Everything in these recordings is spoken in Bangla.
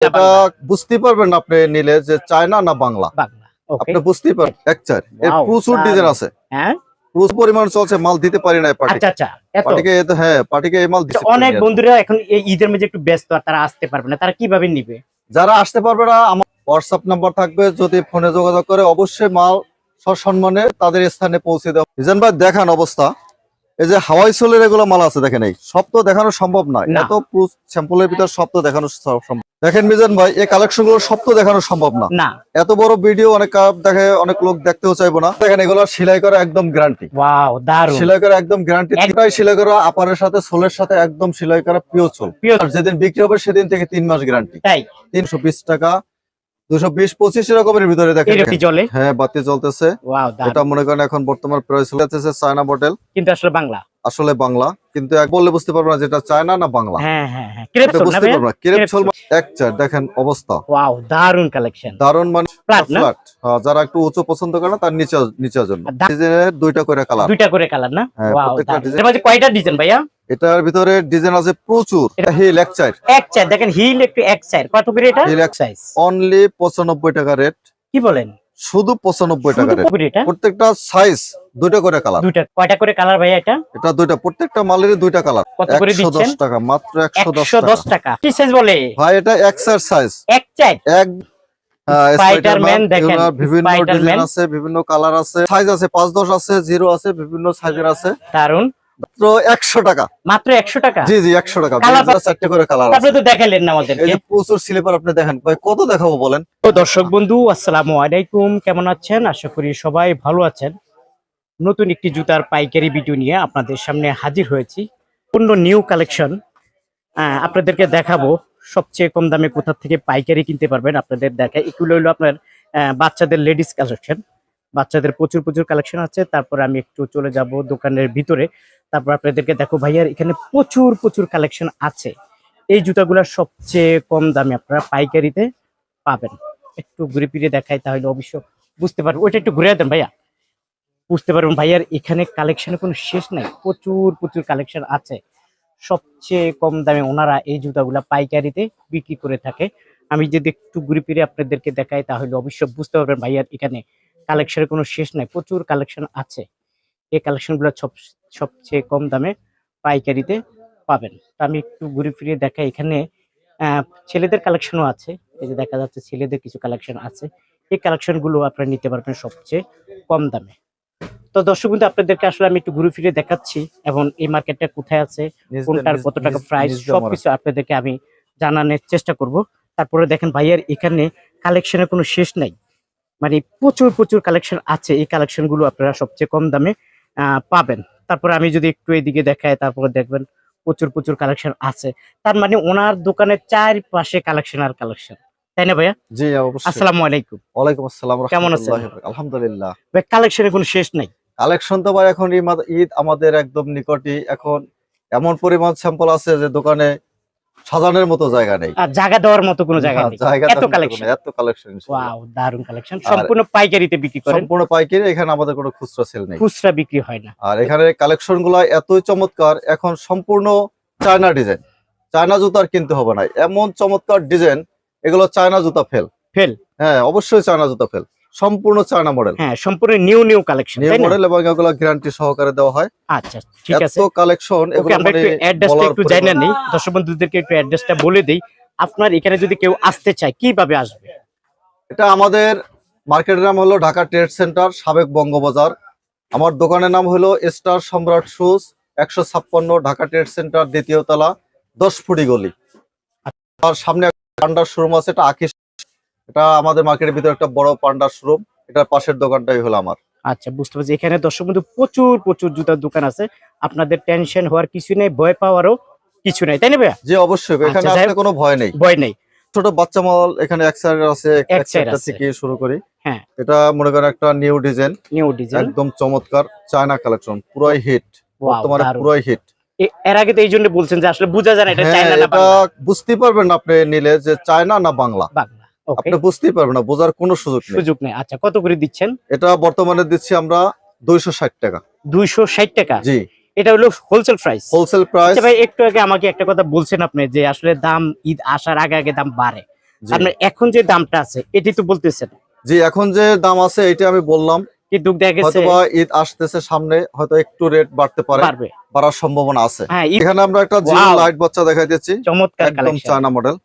এটা বুঝতে পারবেন আপনি নিলে যে চায়না না বাংলা। বাংলা আপনি বুঝতেই পারবেন এক চার এর প্রচুর। ডিজাইন আছে। হ্যাঁ? প্রচুর পরিমাণ চলছে মাল দিতে পারি না পার্টি আচ্ছা আচ্ছা পার্টিকে তো হ্যাঁ পার্টিকে এই মাল দিতে আচ্ছা, অনেক বন্ধুরা এখন এই ঈদের মধ্যে একটু ব্যস্ত আর তারা আসতে পারবে না। তারা কীভাবে নিবে? যারা আসতে পারবে না আমার হোয়াটসঅ্যাপ নাম্বার থাকবে যদি ফোনে যোগাযোগ করে অবশ্যই মাল সসম্মানে তাদের স্থানে পৌঁছে দেওয়া। ভাই দেখান অবস্থা। এই যে হাওয়াই সোলের এগুলো মাল আছে দেখেন এই। সব তো দেখানো সম্ভব নয়। না। এত স্যাম্পলের ভিতর সব তো দেখানো সম্ভব। দেখেন মিজান ভাই এই কালেকশনগুলো সব তো দেখানো সম্ভব না। এত বড় ভিডিও অনেক দেখে অনেক লোক দেখতেও চাইব না। দেখেন এগুলো সেলাই করা একদম গ্যারান্টি সেলাই করা একদম গ্যারান্টি এটাই সেলাই করা আপারের সাথে সোলের সাথে একদম সেলাই করা সোল। Pure যেদিন বিক্রি হবে সেদিন থেকে তিন মাস গ্যারান্টি তিনশো বিশ টাকা এরকমের ভিতরে দেখেন হ্যাঁ বাতি চলতেছে ওয়াও এটা মনে করেন এখন বর্তমান প্রাইস চায়না মডেল কিন্তু আসলে বাংলা। আসলে বাংলা। কিন্তু এক বললে বুঝতে পারব না যেটা চায়না না বাংলা। হ্যাঁ হ্যাঁ হ্যাঁ। ক্রেপ বুঝতে পারব না। কেরেপ এক চার দেখেন অবস্থা। ওয়াও দারুণ কালেকশন দারুণ মানে ফ্ল্যাট না? ফ্ল্যাট যারা একটু উঁচু পছন্দ করে না তার নিচে নিচের জন্য। ডিজাইনের দুইটা করে কালার দুইটা করে কালার না? হ্যাঁ, ওয়াও প্রত্যেকটা দারুণ design- এর মধ্যে কয়টা ডিজাইন ভাইয়া? এটার ভিতরে ডিজাইন আছে প্রচুর। হিল এক চার এক চার দেখেন হিল একটু এক চার কত করে এটা? Heel এক সাইজ অনলি পঁচানব্বই টাকা রেট কি বলেন? শুধু পঁচানব্বই শুধু টাকা রেট এটা প্রত্যেকটা সাইজ দুইটা করে কালার দুইটা কয়টা করে কালার ভাইয়া এটা? এটা দুইটা প্রত্যেকটা মালের দুইটা কালার কত করে একশো দিচ্ছেন? দশ টাকা মাত্র একশো দশ একশো দশ টাকা। টাকা। কি সাইজ বলে? ভাই এটা এক্সারসাইজ এক চার এক হ্যাঁ, Spider-Man Spider-Man, দেখেন, বিভিন্ন ডিজাইন আছে বিভিন্ন কালার আছে। সাইজ আছে পাঁচ দশ আছে জিরো আছে বিভিন্ন সাইজের আছে। দারুণ মাত্র একশো টাকা। মাত্র একশো টাকা? জি জি একশো টাকা। Colour করে কালার আপনি তো দেখাইলেন না আমাদেরকে। যে প্রচুর স্লিপার আপনি দেখেন। ভাই কত দেখাবো বলেন? তো দর্শক বন্ধু আসসালামু আলাইকুম। কেমন আছেন? আশা করি সবাই ভালো আছেন। নতুন একটি জুতার পাইকারি ভিডিও নিয়ে আপনাদের সামনে হাজির হয়েছি। পূর্ণ নিউ কালেকশন আপনাদেরকে দেখাবো। সবচেয়ে কম দামে কোথা থেকে পাইকারি কিনতে পারবেন আপনাদের দেখা এগুলো হলো আপনার বাচ্চাদের লেডিস কালেকশন বাচ্চাদের প্রচুর প্রচুর কালেকশন আছে। তারপর আমি একটু চলে যাব দোকানের ভিতরে। তারপর আপনাদেরকে দেখো ভাইয়ার, এখানে প্রচুর প্রচুর কালেকশন আছে। এই জুতাগুলো সবচেয়ে কম দামে আপনারা পাইকারিতে পাবেন। একটু ঘুরে ফিরে দেখাই তাহলে অবশ্য বুঝতে পারবেন ওইটা একটু ঘুরে দেন ভাইয়া। বুঝতে পারবেন ভাইয়ার এখানে কালেকশনের কোনো শেষ নাই। প্রচুর প্রচুর কালেকশন আছে। সবচেয়ে কম দামে ওনারা এই জুতাগুলা পাইকারিতে বিক্রি করে থাকে। আমি যদি একটু ঘুরে ফিরে আপনাদেরকে দেখাই, তাহলে অবশ্য বুঝতে পারবেন ভাইয়ার এখানে কালেকশনের কোনো শেষ নাই, প্রচুর কালেকশন আছে। এই কালেকশনগুলো সব, সবচেয়ে কম দামে পাইকারিতে পাবেন। তা আমি একটু ঘুরে ফিরে দেখাই, এখানে ছেলেদের কালেকশনও আছে। এই যে দেখা যাচ্ছে ছেলেদের কিছু কালেকশন আছে। এই কালেকশনগুলো আপনারা নিতে পারবেন সবচেয়ে কম দামে। তো দর্শক বন্ধু আপনাদেরকে আসলে আমি একটু ঘুরে ফিরে দেখাচ্ছি এবং এই মার্কেটটা কোথায় আছে কোনটার কত টাকা প্রাইস সবকিছু আপনাদেরকে আমি জানানোর চেষ্টা করব। তারপরে দেখেন ভাইয়ার এখানে কালেকশনের কোনো শেষ নাই। মানে প্রচুর প্রচুর কালেকশন আছে। এই কালেকশনগুলো আপনারা সবচেয়ে কম দামে পাবেন। তারপরে আমি যদি একটু এদিকে দেখাই তারপরে দেখবেন প্রচুর প্রচুর কালেকশন আছে। তার মানে ওনার দোকানের চারপাশে কালেকশন আর কালেকশন তাই না ভাইয়া? জি অবশ্যই। আসসালামু আলাইকুম। ওয়ালাইকুম আসসালাম কেমন আছেন? আলহামদুলিল্লাহ। ভাই কালেকশনের কোনো শেষ নাই? কালেকশন তো এখন ঈদ- আমাদের একদম নিকটই। এখন এমন পরিমাণ স্যাম্পল আছে যে দোকানে সাজানোর মতো জায়গা নেই। আর জায়গা দেওয়ার মতো কোনো জায়গা হ্যাঁ, নেই। এত কালেকশন এত কালেকশন ওয়াও দারুণ কালেকশন সম্পূর্ণ পাইকারিতে বিক্রি করেন। সম্পূর্ণ পাইকারি এখানে আমাদের কোনো খুচরা সেল নেই। খুচরা বিক্রি হয় না। আর এখানে কালেকশনগুলা এতই চমৎকার এখন সম্পূর্ণ চায়না ডিজাইন চায়না জুতার কিনতে হবে না। এমন চমৎকার ডিজাইন এগুলো চায়না জুতা ফেল। ফেল। হ্যাঁ অবশ্যই চায়না জুতা ফেল। সম্পূর্ণ চায়না মডেল হ্যাঁ সম্পূর্ণ new new collection new model এবং এগুলো গ্যারান্টি সহকারে দেওয়া হয়। আচ্ছা ঠিক আছে। এত কালেকশন এগুলো আমরা মানে একটু অ্যাড্রেসটা একটু জানা নেই। দর্শক বন্ধুদেরকে একটু অ্যাড্রেসটা বলে দেই। আপনার এখানে যদি কেউ আসতে চায় কীভাবে আসবে? এটা আমাদের মার্কেটের নাম হলো ঢাকা ট্রেড সেন্টার সাবেক বঙ্গবাজার। আমার দোকানের নাম হলো স্টার সম্রাট শুজ একশো ছাপ্পান্ন ঢাকা ট্রেড সেন্টার দ্বিতীয় তলা দশ ফুটি গলি। আর সামনে পান্ডার শোরুম আছে এটা আকিস এটা আমাদের মার্কেটের ভিতরে একটা বড় পান্ডার শোরুম এটার পাশের দোকানটাই হলো আমার। আচ্ছা বুঝতে পারছি। এখানে দর্শক বন্ধু প্রচুর প্রচুর জুতার দোকান আছে। আপনাদের টেনশন হওয়ার কিছু নেই ভয় পাওয়ারও কিছু নেই। তাই না ভাইয়া? যে অবশ্যই এখানে আচ্ছা, আসলে কোনো ভয় নেই। ভয় নেই। ছোট বাচ্চা মাল এখানে এক সাইড আছে এক এক সাইড আছে। থেকে শুরু করি। হ্যাঁ। এটা মনে করেন একটা নিউ ডিজাইন নিউ ডিজাইন একদম চমৎকার চায়না কালেকশন পুরাই হিট বর্তমানে পুরাই হিট এর আগে তো এই জন্য বলছেন যে আসলে বোঝা যায় না এটা হ্যাঁ চায়না না এটা বাংলা। বুঝতে পারবেন আপনি নিলে যে চায়না না বাংলা। বাংলা। আপনি বুঝতেই পারবেন না বোঝার কোনো সুযোগ নেই। সুযোগ নেই। আচ্ছা কত করে দিচ্ছেন? এটা বর্তমানে দিচ্ছি আমরা দুইশো ষাট টাকা। দুইশো ষাট টাকা? জি। এটা হলো হোলসেল প্রাইস হোলসেল প্রাইস ভাই একটু আগে আমাকে একটা কথা বলছেন আপনি যে আসলে দাম ঈদ আসার আগে আগে দাম বাড়ে। জি। আপনার এখন যে দামটা আছে এটি তো বলতেছেন। জি এখন যে দাম আছে এটা আমি বললাম। কিন্তু দেখা গেছে ঈদ আসতেছে সামনে হয়তো একটু রেট বাড়তে পারে। বাড়ার সম্ভাবনা আছে। হ্যাঁ এখানে আমরা একটা জিরো লাইট বাচ্চা দেখাই দিচ্ছি। চমৎকার একদম চায়না মডেল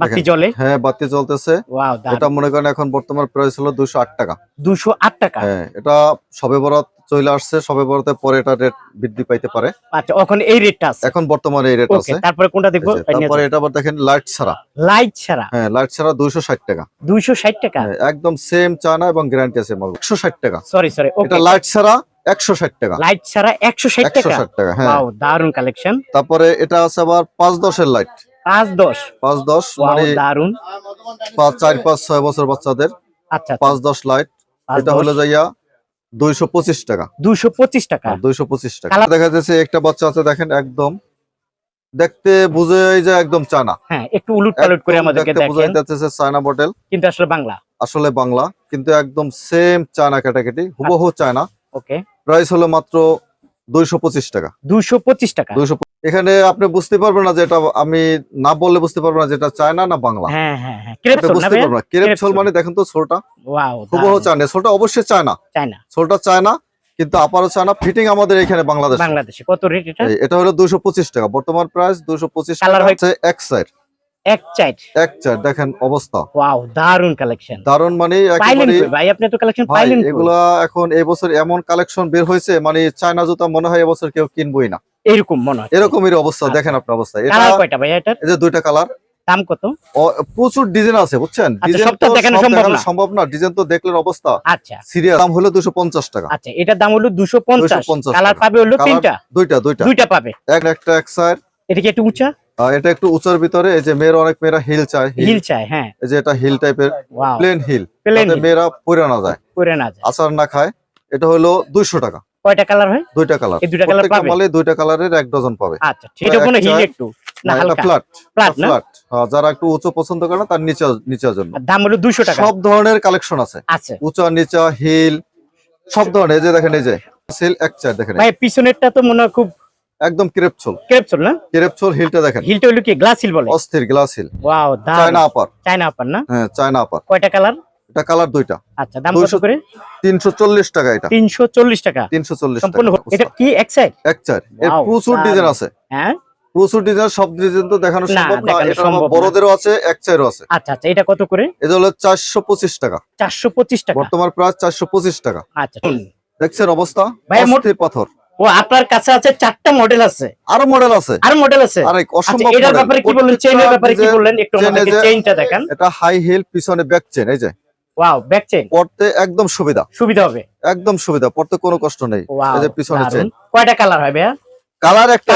বাতি। হ্যাঁ বাতি চলতেছে এটা মনে করেন এখন বর্তমান প্রাইস হলো দুশো আট টাকা। দুশো আট টাকা? হ্যাঁ এটা সবে বরাত চলে আসছে সবে পরে এটা রেট বৃদ্ধি পাইতে পারে। আচ্ছা ওখানে এই রেটটা আছে? এখন বর্তমানে এই রেট আছে। তারপরে কোনটা দেখব? তারপরে এটা আবার দেখেন লাইট ছাড়া। লাইট ছাড়া? হ্যাঁ লাইট ছাড়া দুইশো ষাট টাকা। দুইশো ষাট টাকা? হ্যাঁ, একদম সেম চায়না এবং গ্যারান্টি আছে মাল একশো ষাট টাকা। সরি সরি এটা লাইট ছাড়া একশো ষাট টাকা। লাইট ছাড়া টাকা? হ্যাঁ। দারুণ কালেকশন তারপরে এটা আছে আবার পাঁচ দশের লাইট। পাঁচ দশ। পাঁচ দশ মানে দারুণ পাঁচ চার পাঁচ ছয় বছর বাচ্চাদের। আচ্ছা পাঁচ দশ লাইট। এটা হলো যাইয়া দুইশো পঁচিশ টাকা। দুইশো পঁচিশ টাকা। দুইশো পঁচিশ টাকা। দেখা যাচ্ছে একটা বাচ্চা আছে দেখেন একদম। দেখতে বুঝে যায় একদম চায়না। হ্যাঁ একটু উলুট পালট করে আমাদেরকে দেখেন। যাচ্ছে চায়না মডেল কিন্তু আসলে বাংলা। আসলে বাংলা কিন্তু একদম সেম চায়না ক্যাটাগরি হুবহু আচ্ছা। চায়না। ওকে প্রাইস হলো মাত্র দুইশো পঁচিশ টাকা। দুইশো পঁচিশ টাকা? দুইশো এখানে আপনি বুঝতে পারবেন না যে এটা আমি না বললে বুঝতে পারবেন না যেটা চায়না না বাংলা। হ্যাঁ হ্যাঁ হ্যাঁ। এটা ক্রেপসন বুঝতে পারবেন না। Crepe crepe sole sole. মানে দেখেন তো ছোলটা। ওয়াও হুবহু চায়না। ছোলটা অবশ্যই চায়না। চায়না। ছোলটা চায়না কিন্তু আপারও চায়না। ফিটিং আমাদের এখানে বাংলাদেশ। বাংলাদেশে। কত রেট এটা? এটা হলো দুশো পঁচিশ টাকা। বর্তমান প্রাইস দুশো পঁচিশ Colour টাকা হচ্ছে এক সাইড এক চাইট। এক চার দেখেন অবস্থা। ওয়াও দারুণ কালেকশন। দারুণ মানে পাইলেন একেবারে কই? ভাই আপনি তো কালেকশন পাইলেন এগুলা এখন এই বছর এমন কালেকশন বের হয়েছে মানে চায়না জুতা মনে হয় এবছর কেউ কিনবই না। এরকম মনে হয়। এরকমের অবস্থা আচ্ছা। দেখেন আপনার অবস্থা। এটা কয়টা ভাই এটার? এই যে দুইটা কালার। দাম কত? প্রচুর ডিজাইন আছে বুঝছেন? দেখানো সম্ভব না। সম্ভব না ডিজাইন তো দেখলেন অবস্থা। আচ্ছা। সিরিয়াল দাম হলো দুশো পঞ্চাশ টাকা। আচ্ছা এটার দাম হলো দুশো পঞ্চাশ। 250 কালার পাবে হলো তিনটা? দুইটা দুইটা। দুইটা পাবে। এক একটা এক সাইড। এটা কি একটু উঁচা? এটা একটু উঁচার ভিতরে এই যে মেয়েরা অনেক মেয়েরা হিল চায় হিল। চায় হ্যাঁ। এই যে এটা হিল টাইপের প্লেন হিল যাতে মেয়েরা পরে না যায়। করে না যায়। আচার না খায় এটা হলো দুইশো টাকা। কয়টা কালার হয়? দুইটা কালার। এই দুইটা কালার পাবে? মালে দুইটা কালারের এক ডজন পাবে। আচ্ছা এটা কোনো হিল একটা- না না হালকা। ফ্ল্যাট ফ্ল্যাট ফ্ল্যাট যারা একটু উঁচু পছন্দ করে না তার নিচে নিচের জন্য। দাম হলো দুশো টাকা। সব ধরনের কালেকশন আছে। আছে। উঁচা নিচা হিল সব ধরনের। এই যে দেখেন এই যে সেল এক চার দেখেন। ভাই পিছনেরটা তো মনে হয় খুব একদম ক্রেপছল ক্রেপসল না? ক্রেপছল হিলটা দেখেন। হিলটা হলো কি গ্লাস হিল বলে? অস্থির গ্লাস হিল। ওয়াও দাম চায়না আপার। চায়না আপার না? হ্যাঁ চায়না আপার। কয়টা কালার? এটা কালার দুইটা। আচ্ছা দাম কত করে? তিনশো চল্লিশ টাকা এটা। তিনশো চল্লিশ টাকা। তিনশো চল্লিশ সম্পূর্ণ টাকা এটা কি এক সাইড এক চার এর প্রচুর ডিজাইন আছে। হ্যাঁ? প্রচুর ডিজাইন সব ডিজাইন তো দেখানো সম্ভব না। এটা বড়দেরও আছে এক চারও আছে। আচ্ছা আচ্ছা এটা কত করে? এটা হলো চারশো পঁচিশ টাকা। চারশো পঁচিশ টাকা। বর্তমান প্রাইস চারশো পঁচিশ টাকা। আচ্ছা দেখছেন অবস্থা? অস্থির পাথর। ও আপনার কাছে আছে চারটা মডেল আছে। আরও মডেল আছে। আর মডেল আছে? আরে আচ্ছা অসম্ভব এটার ব্যাপারে কি বললেন? চেইনের ব্যাপারে কি বললেন? একটু যে- চেইনটা দেখান। এটা হাই হিল পিছনে ব্যাক চেন এই যে। ওয়াও ব্যাক চেইন পড়তে একদম সুবিধা। সুবিধা হবে। একদম সুবিধা পড়তে কোনো কষ্ট নেই। এই যে পিছনে চেন কয়টা কালার ভাইয়া? কালার একটা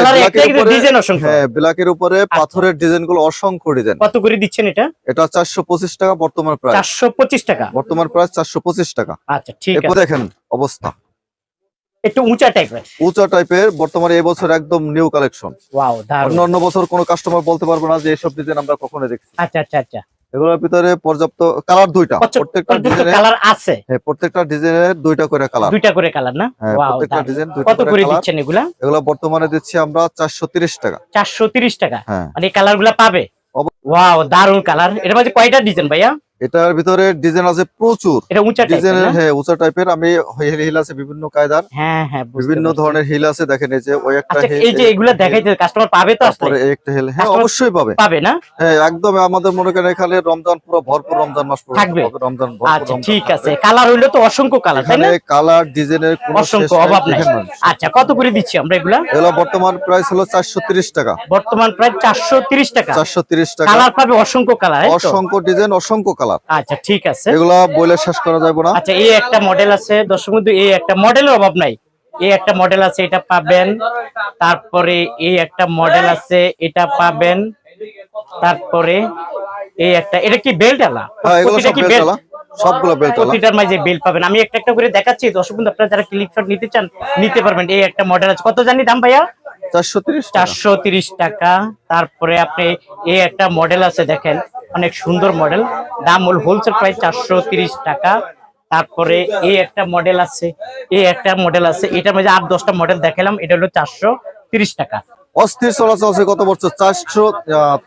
হ্যাঁ ব্ল্যাকের উপরে পাথরের ডিজাইনগুলো অসংখ্য ডিজাইন কত করে দিচ্ছেন এটা? এটা চারশো পঁচিশ টাকা বর্তমান প্রাইস চারশো পঁচিশ টাকা? বর্তমান প্রাইস চারশো পঁচিশ টাকা। আচ্ছা ঠিক আছে। দেখেন অবস্থা। একটু উঁচা টাইপের উঁচা টাইপের বর্তমানে এই বছর একদম নিউ কালেকশন ওয়াও দারুণ। অন্য বছর কোনো কাস্টমার বলতে পারবে না যে এইসব ডিজাইন আমরা কখনো দেখছি আচ্ছা আচ্ছা আচ্ছা। এগুলোর ভিতরে পর্যাপ্ত কালার দুইটা। প্রত্যেকটা ডিজাইনের কালার আছে। হ্যাঁ প্রত্যেকটা ডিজাইনের দুইটা করে কালার দুইটা করে কালার না? হ্যাঁ ওয়াও প্রত্যেকটা ডিজাইন দুইটা কত করে দিচ্ছেন এগুলা? এগুলো বর্তমানে দিচ্ছি আমরা চারশো তিরিশ টাকা। চারশো তিরিশ টাকা? হ্যাঁ। মানে কালারগুলা পাবে? ওয়াও দারুণ কালার কয়টা ডিজাইন ভাইয়া? এটার ভিতরে ডিজাইন আছে প্রচুর। উঁচা টাইপের ডিজাইনের হ্যাঁ উঁচা টাইপের আমি হিল আছে বিভিন্ন কায়দার। হ্যাঁ হ্যাঁ বিভিন্ন ধরনের হিল আছে দেখেন এই যে ওই একটা আচ্ছা এই যে এগুলা দেখাইতে কাস্টমার পাবে তো আসলে একটা হিল হ্যাঁ অবশ্যই পাবে। পাবে না? হ্যাঁ একদম আমাদের মনে করেন এখানে রমজান পুরো ভরপুর রমজান মাস পুরো থাকবে? রমজান ভরপুর আচ্ছা ঠিক আছে। কালার হইল তো অসংখ্য কালার তাই না? কালার ডিজাইনের কোনো অসংখ্য অভাব নাই। আচ্ছা কত করে দিচ্ছি আমরা এগুলা? এগুলো বর্তমান প্রাইস হলো চারশো তিরিশ টাকা। বর্তমান প্রায় চারশো তিরিশ টাকা। চারশো তিরিশ টাকা। কালার পাবে অসংখ্য কালার অসংখ্য ডিজাইন অসংখ্য কালার আচ্ছা ঠিক আছে। এগুলা বলে শেষ করা যাবে না। আচ্ছা এই একটা মডেল আছে। দর্শক বন্ধু এই একটা মডেলের অভাব নাই। এই একটা মডেল আছে এটা পাবেন। তারপরে এই একটা মডেল আছে এটা পাবেন। তারপরে এই একটা এটা কি বেল্ট আলা হ্যাঁ কি বেল্ট সবগুলো বেল্ট আলা প্রতিটার মাঝে বেল্ট পাবেন। আমি একটা একটা করে দেখাচ্ছি। দর্শক বন্ধু আপনারা যারা ক্লিপ শট নিতে চান নিতে পারবেন। এই একটা মডেল আছে। কত জানি দাম ভাইয়া? চারশো চারশো তিরিশ টাকা। তারপরে আপনি এই একটা মডেল আছে দেখেন। অনেক সুন্দর মডেল। দাম হল হোলসেল প্রাইস চারশো টাকা। তারপরে এই একটা মডেল আছে এই একটা মডেল আছে। এটার মধ্যে আট দশটা মডেল দেখালাম এটা হলো চারশো টাকা। অস্থির চলাচল আছে বছর চারশো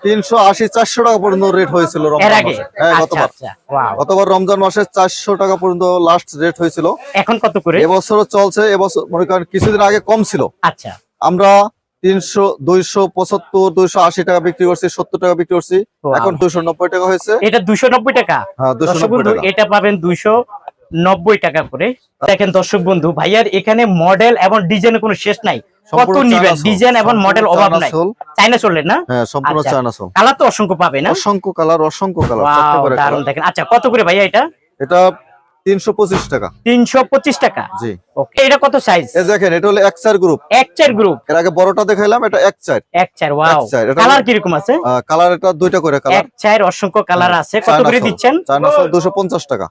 তিনশো আশি চারশো টাকা পর্যন্ত রেট হয়েছিল হ্যাঁ আচ্ছা গতবার। আচ্ছা গতবার রমজান মাসে চারশো টাকা পর্যন্ত লাস্ট রেট হয়েছিল। এখন কত করে? এবছরও চলছে এবছর মনে করেন কিছুদিন আগে কম ছিল। আচ্ছা। আমরা তিনশো দুইশো পঁচাত্তর দুইশো আশি টাকা বিক্রি করছি সত্তর টাকা বিক্রি করছি। এখন দুইশো নব্বই টাকা হয়েছে। এটা দুশো নব্বই টাকা? হ্যাঁ দুশো নব্বই টাকা। এটা পাবেন দুইশো নব্বই টাকা করে। দেখেন দর্শক বন্ধু ভাইয়ার এখানে মডেল এবং ডিজাইনের কোনো শেষ নাই। কত নিবেন? ডিজাইন এবং মডেল অভাব নাই। চাইনা চললেন না? হ্যাঁ সম্পূর্ণ আচ্ছা। কালার তো অসংখ্য পাবে না? অসংখ্য কালার অসংখ্য কালার দেখেন আচ্ছা কত করে ভাইয়া এটা? এটা তিনশো পঁচিশ টাকা। তিনশো পঁচিশ টাকা? জি। ওকে এটা কত সাইজ দেখেন এটা হলো গ্রুপ গ্রুপ এর আগে বড়টা দেখাইলাম এটা ওয়াও কালার হলো- কীরকম আছে? কালার এটা দুইটা করে কালার অসংখ্য কালার আছে। কত করে দিচ্ছেন? চায়না সোল দুশো পঞ্চাশ টাকা।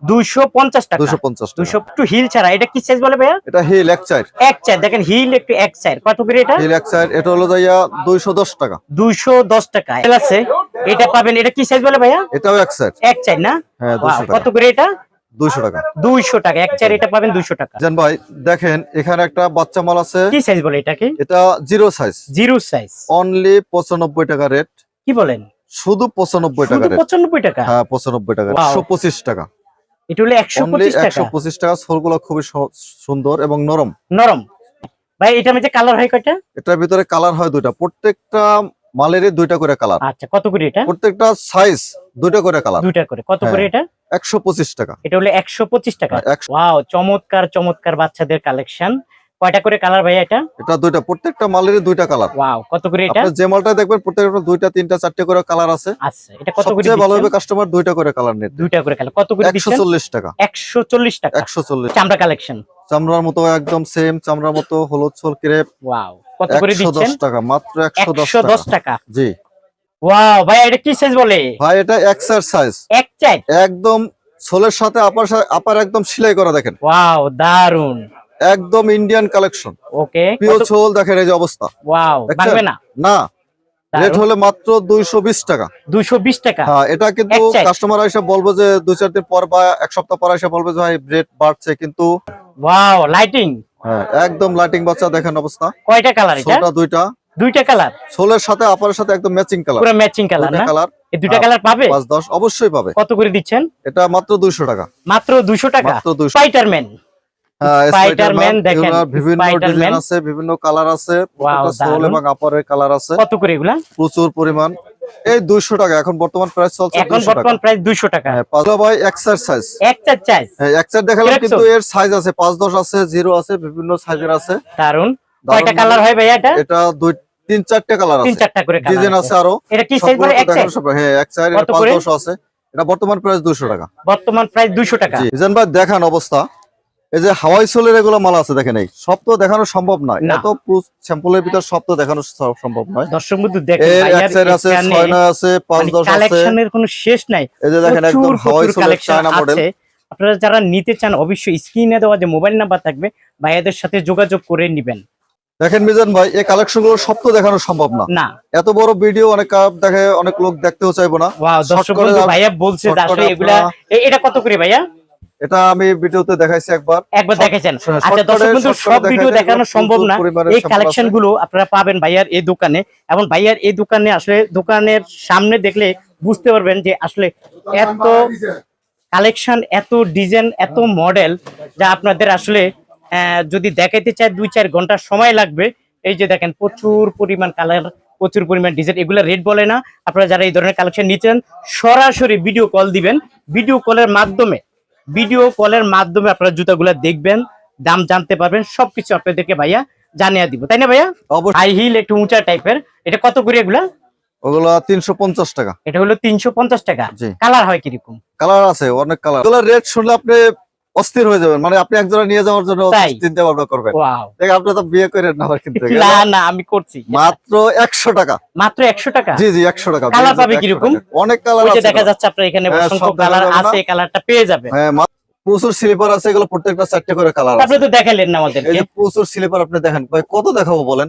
টাকা? হিল ছাড়া এটা কি সাইজ বলে ভাইয়া? এটা হিল দেখেন হিল একটু কত করে এটা? হিল এটা যাইয়া টাকা। দুইশো দশ টাকা। এল আছে। এটা পাবেন এটা কি সাইজ বলে ভাইয়া? এটাও না? হ্যাঁ কত করে এটা? দুইশো টাকা। দুইশো টাকা এক চার এটা পাবেন দুইশো টাকা। জান ভাই দেখেন এখানে একটা বাচ্চা মাল আছে। কি সাইজ বলে এটাকে এটা zero size zero size only পঁচানব্বই টাকা রেট কি বলেন? শুধু পঁচানব্বই টাকা রেট পঁচানব্বই টাকা? হ্যাঁ টাকা টাকা। এটা হলো সোলগুলো খুবই সুন্দর এবং নরম। নরম। ভাই এটা মধ্যে কালার হয় কয়টা? এটার ভিতরে কালার হয় দুইটা। প্রত্যেকটা মালেরই দুইটা করে কালার আচ্ছা কত করে এটা? প্রত্যেকটা সাইজ দুইটা করে কালার দুইটা করে। কত করে এটা? একশো পঁচিশ টাকা। এটা হলো একশো পঁচিশ টাকা। হ্যাঁ, ওয়াও চমৎকার চমৎকার বাচ্চাদের কালেকশন। কয়টা করে কালার ভাইয়া এটা? এটা দুইটা প্রত্যেকটা মালেরই দুইটা কালার। ওয়াও কত করে এটা? আপনি যে মালটা দেখবেন প্রত্যেকটা দুইটা তিনটা চারটে করে কালার আছে। আচ্ছা এটা কত করে সবচেয়ে ভালো হবে কাস্টমার দুইটা করে কালার নিতে। দুইটা করে কালার। কত করে দিচ্ছেন? চল্লিশ টাকা। একশো চল্লিশ টাকা। একশো চল্লিশ। চামড়া কালেকশন। চামড়ার মতো একদম সেম চামড়ার মতো হলুদ সোল ক্রেপ। ওয়াও কত করে দিচ্ছেন? দশ টাকা মাত্র একশো দশ একশো দশ টাকা। টাকা। জি। ওয়াও ভাই এটা কি সাইজ বলে? ভাই এটা এক্সারসাইজ এক চাই একদম সোলের সাথে আপার আপার একদম সেলাই করা দেখেন। ওয়াও দারুণ একদম ইন্ডিয়ান কালেকশন ওকে পিও ছোল দেখেন এই যে অবস্থা। ওয়াও? ভাঙবে না? না। রেট। হলে মাত্র দুইশো বিশ টাকা। দুইশো বিশ টাকা? হ্যাঁ এটা কিন্তু কাস্টমার এসে বলব যে দুই চার দিন পর বা এক সপ্তাহ পর এসে বলবে যে ভাই রেট বাড়ছে। কিন্তু ওয়াও লাইটিং হ্যাঁ, একদম লাইটিং বাচ্চা দেখেন অবস্থা। কয়টা কালার এটা? দুইটা। দুইটা কালার? সোলের সাথে আপারের সাথে একদম ম্যাচিং কালার পুরো ম্যাচিং কালার না? কালার এই দুইটা। কালার পাবে? পাঁচ দশ অবশ্যই পাবে। কত করে দিচ্ছেন? এটা মাত্র দুইশো টাকা। মাত্র দুইশো টাকা? মাত্র দুইশো স্পাইডারম্যান Spider-Man, দেখেন, বিভিন্ন ডিজাইন আছে বিভিন্ন কালার আছে প্রত্যেকটা সোল এবং আপারের কালার আছে। কত করে এগুলা? প্রচুর পরিমাণ। এই দুইশো টাকা এখন বর্তমান প্রাইস চলছে এখন দুইশো টাকা। বর্তমান প্রাইস দুইশো টাকা। হ্যাঁ পাঁচলা ভাই এক্সারসাইজ এক হ্যাঁ দেখালাম কিন্তু এর সাইজ আছে পাঁচ দশ আছে জিরো আছে বিভিন্ন সাইজের আছে। দারুণ কয়টা কালার হয় ভাইয়া এটা? এটা দুই তিন চারটে কালার তিন আছে চারটা করে ডিজাইন আছে। আরও। এটা কি সাইজ বলে এক সব- হ্যাঁ এক পাঁচ করে? দশ আছে। এটা বর্তমান প্রাইস দুশো টাকা। বর্তমান প্রাইস দুইশো টাকা। জি। ডিজাইন ভাই দেখান অবস্থা। এই যে হাওয়াই সোলের এগুলো মাল আছে দেখেন এই। সব তো দেখানো সম্ভব নয়। এত স্যাম্পলের ভিতর সব তো দেখানো সম্ভব নয়। দর্শক বন্ধু দেখেন এর এক সাইড আছে এখানে ছয় নয় আছে পাঁচ মানে দশ আছে। কালেকশনের কোনো শেষ নাই। এই যে দেখেন একদম হাওয়াই সোলের চায়না মডেল আপনারা যারা নিতে চান অবশ্যই স্ক্রিনে দেওয়া যে মোবাইল নাম্বার থাকবে ভাইয়াদের সাথে যোগাযোগ করে নিবেন। দেখেন মিজান ভাই এই কালেকশনগুলো সব তো দেখানো সম্ভব না। না। এত বড় ভিডিও অনেক দেখে অনেক লোক দেখতেও চাইব না। ভাইয়া বলছে এগুলা এটা কত করে ভাইয়া? এটা আমি ভিডিওতে দেখাইছি একবার। একবার দেখেছেন আচ্ছা দর্শক বন্ধু সব ভিডিও দেখানো সম্ভব না। এই কালেকশনগুলো আপনারা পাবেন ভাইয়ার এই দোকানে এবং ভাইয়ার এই দোকানে আসলে দোকানের সামনে দেখলে বুঝতে পারবেন যে আসলে এত কালেকশন এত ডিজাইন এত মডেল যা আপনাদের আসলে যদি দেখাইতে চায় দুই চার ঘণ্টা সময় লাগবে। এই যে দেখেন প্রচুর পরিমাণ কালার প্রচুর পরিমাণ ডিজাইন এগুলো রেট বলে না। আপনারা যারা এই ধরনের কালেকশন নিচ্ছেন সরাসরি ভিডিও কল দিবেন। ভিডিও কলের মাধ্যমে ভিডিও কলের মাধ্যমে আপনারা জুতাগুলো দেখবেন দাম জানতে পারবেন সবকিছু আপনাদেরকে ভাইয়া জানিয়ে দিব। তাই না ভাইয়া? অবশ্যই। হাই হিল একটু উঁচা টাইপের এটা কত করে এগুলা? ওগুলো তিনশো পঞ্চাশ টাকা। এটা হলো তিনশো পঞ্চাশ টাকা। কালার হয় কীরকম? কালার আছে অনেক কালার রেট শুনলে আপনি অস্থির হয়ে যাবেন। মানে আপনি একজোড়া নিয়ে যাওয়ার জন্য চিন্তা ভাবনা করবেন। দেখ আপনি তো বিয়ে করেন না কিন্তু না না আমি করছি। মাত্র একশো টাকা। মাত্র একশো টাকা? জি জি একশো টাকা। কালার পাবে একশো কীরকম? অনেক কালার আছে দেখা যাচ্ছে আপনার এখানে হ্যাঁ, অসংখ্য কালার না। আছে কালারটা পেয়ে যাবে। হ্যাঁ প্রচুর স্লিপার আছে এগুলো প্রত্যেকটা চারটে করে কালার আছে। আপনি তো দেখালেন না এই যে প্রচুর স্লিপার আপনি দেখেন। ভাই কত দেখাবো বলেন?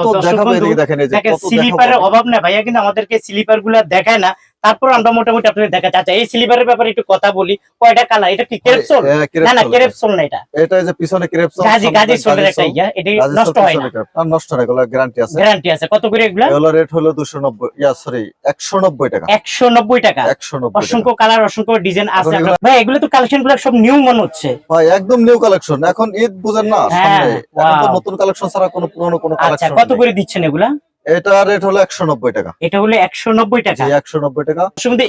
কত দেখাবো দেখেন এই যে স্লিপারের অভাব না ভাইয়া কিন্তু আমাদেরকে স্লিপারগুলা দেখায় না। তারপর আমরা মোটামুটি আপনাদের দেখা যাচ্ছে এই সিলিভারের ব্যাপারে একটু কথা বলি। কয়টা কালার এটা কি ক্রেপসোল ক্রেপ না না সোল। ক্রেপসোল না এটা। এটা এই যে পিছনে ক্রেপ সোল, গাজি গাজি সোলের একটা ইয়া এটা নষ্ট হয় না। আর নষ্ট হয় এগুলো গ্যারান্টি আছে। গ্যারান্টি আছে। কত করে এগুলা? এগুলো রেট হলো দুশো নব্বই ইয়া সরি একশো নব্বই টাকা। একশো নব্বই টাকা। একশো নব্বই টাকা। অসংখ্য কালার অসংখ্য ডিজাইন আছে। ভাই এগুলো তো কালেকশনগুলো সব নিউ মনে হচ্ছে। ভাই একদম নিউ কালেকশন এখন ঈদ বুঝেন না হ্যাঁ, সামনে। এখন তো নতুন কালেকশন ছাড়া কোনো পুরনো কোনো কালেকশন আচ্ছা কত করে দিচ্ছেন এগুলা? এটা রেট হলো একশো নব্বই টাকা। এটা হলো একশো নব্বই টাকা। একশো নব্বই টাকা।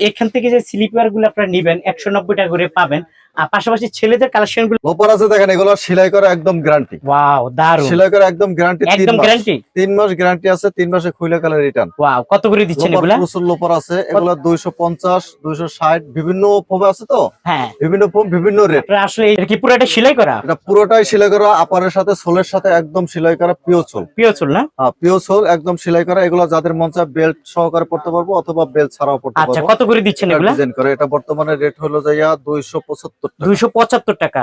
এখান থেকে যে স্লিপারগুলো আপনারা নিবেন একশো নব্বই টাকা করে পাবেন। আর পাশাপাশি ছেলেদের কালেকশনগুলো লোপার আছে দেখেন এগুলো সেলাই করা একদম গ্যারান্টি ওয়াও দারুণ সেলাই করা একদম গ্যারান্টি একদম গ্যারান্টি তিন মাস গ্যারান্টি আছে তিন মাসে খুলে কালে রিটার্ন ওয়াও কত করে দিচ্ছেন এগুলা? প্রচুর আছে এগুলো দুইশো পঞ্চাশ দুইশো ষাট বিভিন্ন ফোমে আছে তো? হ্যাঁ। বিভিন্ন ফোম বিভিন্ন রেট আসলে এটা কি পুরোটা সেলাই করা? এটা পুরোটাই সেলাই করা আপারের সাথে সোলের সাথে একদম সেলাই করা পিও সোল পিও চুল না? হ্যাঁ পিও সোল একদম সেলাই করা। এগুলো যাদের মন চায় বেল্ট সহকারে পড়তে পারব অথবা বেল্ট ছাড়াও পড়তে আচ্ছা পারব। কত করে দিচ্ছেন এগুলা? ডিজাইন করে। এটা বর্তমানে রেট হলো যাইয়া দুইশো পঁচাত্তর টাকা দুইশো পঁচাত্তর টাকা।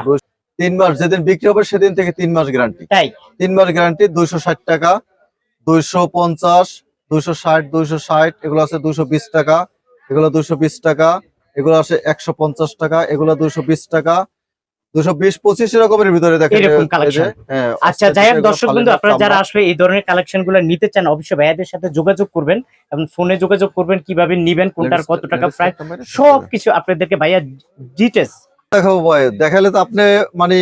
তিন মাস যেদিন বিক্রি হবে সেদিন থেকে তিন মাস গ্যারান্টি তাই? তিন মাস গ্যারান্টি দুইশো ষাট টাকা দুইশো পঞ্চাশ দুইশো ষাট দুইশো ষাট এগুলো আছে দুইশো বিশ টাকা এগুলো দুইশো বিশ টাকা এগুলো আছে একশো পঞ্চাশ টাকা এগুলো দুইশো বিশ টাকা। বিশ পঁচিশ এরকমের ভিতরে। হ্যাঁ, আচ্ছা যাই হোক দর্শক বন্ধু আপনারা যারা আসলে এই ধরনের কালেকশনগুলো নিতে চান অবশ্যই ভাইয়াদের সাথে যোগাযোগ করবেন এবং ফোনে যোগাযোগ করবেন কীভাবে নিবেন কোনটার কত টাকা প্রায় একটা মেরে সব কিছু আপনাদেরকে ভাইয়া ডিটেলস দেখাবো ভাই। দেখালে তো আপনি মানে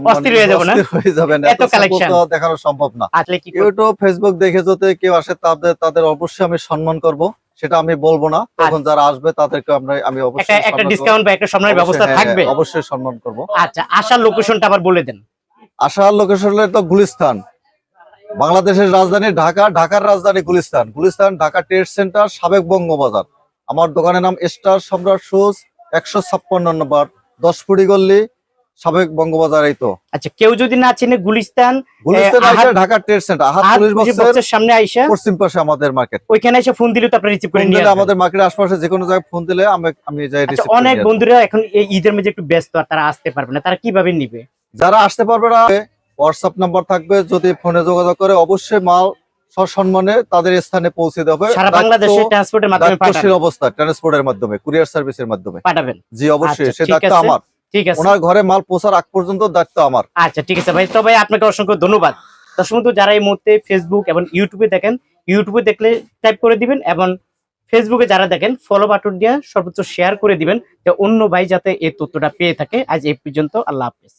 মানে অস্থির হয়ে হয়ে? যাবেন। এত দেখানো সম্ভব না? ইউটিউব ফেসবুক দেখে যদি কেউ আসে তাদের তাদের অবশ্যই আমি সম্মান করব। সেটা আমি বলব না। তখন যারা আসবে তাদেরকে আমরা আমি অবশ্যই একটা করব। ডিসকাউন্ট বা একটা সম্মানের ব্যবস্থা হ্যাঁ, থাকবে? হ্যাঁ, অবশ্যই সম্মান করব। আচ্ছা আসার লোকেশনটা আবার বলে দেন। আসার লোকেশন তো গুলিস্তান। বাংলাদেশের রাজধানী ঢাকা ঢাকার রাজধানী গুলিস্তান। গুলিস্তান ঢাকা ট্রেড সেন্টার সাবেক বঙ্গবাজার। আমার দোকানের নাম স্টার সম্রাট শুজ একশো ছাপ্পান্ন নম্বর দশ ফুটি গল্লি সাবেক বঙ্গবাজার এই তো। আচ্ছা কেউ যদি না চেনে গুলিস্তান গুলিস্তান ঢাকা ট্রেড সেন্টার আহাত পুলিশ বক্সের বক্সের সামনে আইসা। পশ্চিম পাশে আমাদের মার্কেট ওইখানে এসে ফোন দিলে তো আপনি রিসিভ করে নিয়ে আমাদের মার্কেটের আশপাশে যে কোনো জায়গায় ফোন দিলে আমি আমি যাই আচ্ছা রিসিভ অনেক বন্ধুরা এখন এই ঈদের মধ্যে একটু ব্যস্ত আর তারা আসতে পারবে না। তারা কীভাবে নিবে? যারা আসতে পারবে না হোয়াটসঅ্যাপ নাম্বার থাকবে যদি ফোনে যোগাযোগ করে অবশ্যই মাল সসম্মানে তাদের স্থানে পৌঁছে দেবে সারা বাংলাদেশে ট্রান্সপোর্টের মাধ্যমে পাঠাবেন। অবস্থা ট্রান্সপোর্টের মাধ্যমে কুরিয়ার সার্ভিসের মাধ্যমে। পাঠাবেন। জি অবশ্যই আচ্ছা, সে ঠিক দায়িত্ব আছে। আমার। ঠিক আছে। ওনার ঘরে মাল পৌঁছার আগ পর্যন্ত দায়িত্ব আমার। আচ্ছা ঠিক আছে ভাই। তো ভাই আপনাকে অসংখ্য ধন্যবাদ। দর্শক বন্ধু যারা এই মুহূর্তে ফেসবুক এবং ইউটিউবে দেখেন ইউটিউবে দেখলে টাইপ করে দিবেন এবং ফেসবুকে যারা দেখেন ফলো বাটন দিয়ে সর্বোচ্চ শেয়ার করে দিবেন যে অন্য ভাই যাতে এই তথ্যটা পেয়ে থাকে। আজ এই পর্যন্ত আল্লাহ হাফেজ।